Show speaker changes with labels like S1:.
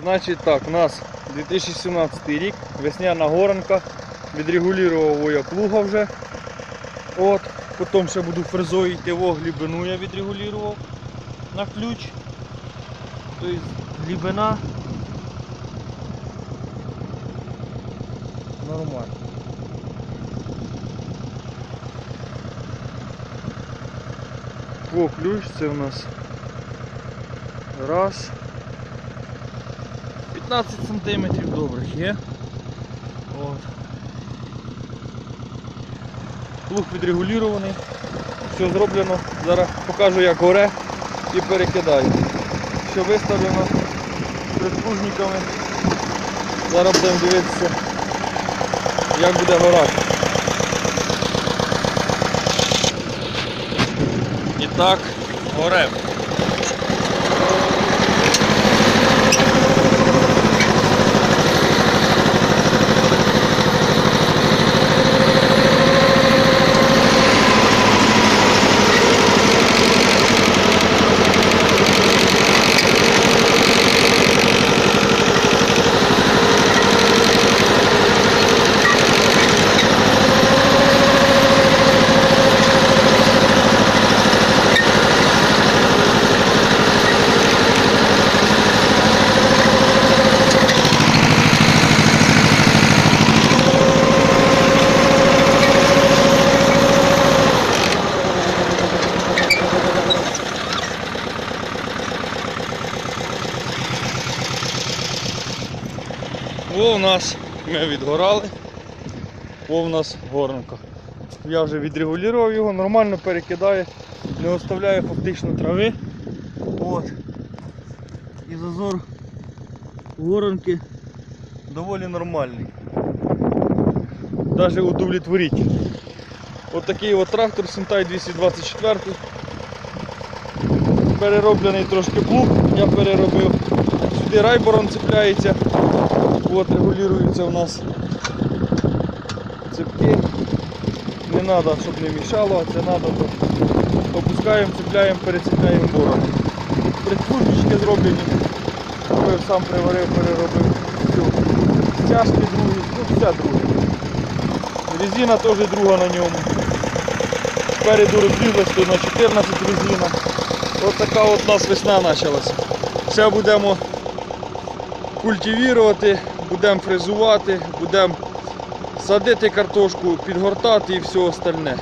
S1: Значить так, у нас 2017 рік, весняна горанка, відрегулював я плуга вже. От, потім ще буду фрезою йти, во глибину я відрегулював на ключ. Тобто глибина нормально. Во ключ, це у нас раз. 15 сантиметрів добрих є. От. Плуг відрегулірований, все зроблено. Зараз покажу як горе і перекидаю. Все виставлено придпружниками. Зараз будемо дивитися, як буде горати. І так, горем. О, у нас ми відгорали. О, у нас горнка. Я вже відрегулював його, нормально перекидає, не оставляє фактично трави. От. І зазор горонки доволі нормальний. Навіть удовлетворительний. От такий от трактор Сентай 224. Перероблений трошки плуг, я переробив. Сюди райборон цепляється. От регулюються у нас цепки. Не треба, щоб не мішало, це треба, то опускаємо, цепляємо, перецепляємо бором. Притфужнички зроблені. Робив, сам приварив, переробив. Стяжки другі, ну все друге. Резина теж друга на ньому. Спереду розбіглась, то на 14 резина. Ось така от у нас весна почалася. Все будемо культивувати, будемо фрезувати, будемо садити картошку, підгортати і все остальне.